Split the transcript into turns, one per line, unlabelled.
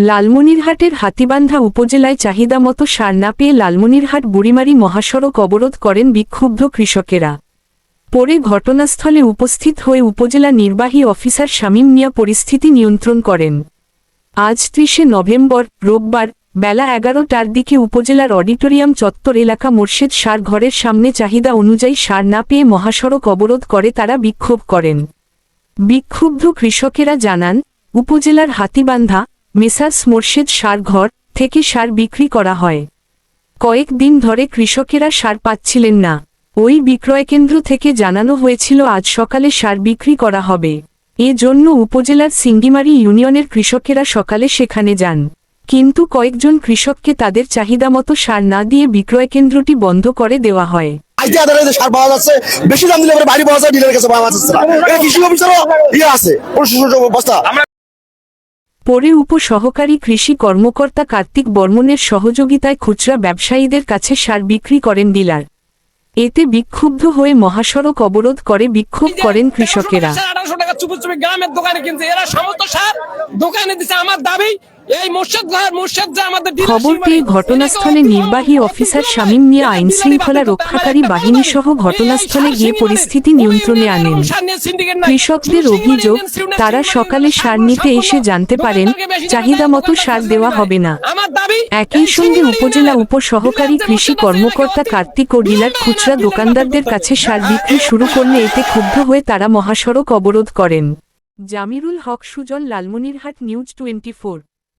লালমনিরহাটের হাতিবান্ধা উপজেলায় চাহিদা মতো সার না পেয়ে লালমনিরহাট বুড়িমারি মহাসড়ক অবরোধ করেন বিক্ষুব্ধ কৃষকেরা। পরে ঘটনাস্থলে উপস্থিত হয়ে উপজেলা নির্বাহী অফিসার শামীম মিয়া পরিস্থিতি নিয়ন্ত্রণ করেন। আজ ত্রিশে নভেম্বর, রোববার, বেলা এগারোটার দিকে উপজেলার অডিটোরিয়াম চত্বর এলাকা মোর্শেদ সার ঘরের সামনে চাহিদা অনুযায়ী সার না পেয়ে মহাসড়ক অবরোধ করে তারা বিক্ষোভ করেন। বিক্ষুব্ধ কৃষকেরা জানান, উপজেলার হাতিবান্ধা মেসার্স মোর্শেদ সার ঘর থেকে সার বিক্রি করা হয়। কয়েকদিন ধরে কৃষকেরা সার পাচ্ছিলেন না। ওই বিক্রয়কেন্দ্র থেকে জানানো হয়েছিল, আজ সকালে সার বিক্রি করা হবে। এ জন্য উপজেলার সিঙ্গিমারি ইউনিয়নের কৃষকেরা সকালে সেখানে যান। কিন্তু কয়েকজন কৃষককে তাদের চাহিদা মতো সার না দিয়ে বিক্রয়কেন্দ্রটি বন্ধ করে দেওয়া হয়।
বেশি দাম দিলে বাড়ি পাওয়া যায় কৃষি অফিসারও ইয়ে আছে
পরে উপসহকারী কৃষি কর্মকর্তা কার্তিক বর্মনের সহযোগিতায় খুচরা ব্যবসায়ীদের কাছে সার বিক্রি করেন ডিলার। এতে বিক্ষুব্ধ হয়ে মহাসড়ক অবরোধ করে বিক্ষোভ করেন কৃষকেরা।
আমার দাবি
খবর পেয়ে
মানে
ঘটনাস্থলে নির্বাহী অফিসার শামীম মিয়া আইন শৃঙ্খলা রক্ষাকারী বাহিনী সহ ঘটনাস্থলে গিয়ে পরিস্থিতি নিয়ন্ত্রণে আনেন কৃষকদের অভিযোগ তারা সকালে সার নিতে এসে জানতে পারেন চাহিদা মতো সার দেওয়া হবে না একই সঙ্গে উপজেলা উপসহকারী কৃষি কর্মকর্তা কার্তিক ও ডিলার খুচরা দোকানদারদের কাছে সার বিক্রি শুরু করলে এতে ক্ষুব্ধ হয়ে তারা মহাসড়ক অবরোধ করেন জামিরুল হক সুজন লালমনিরহাট নিউজ টোয়েন্টি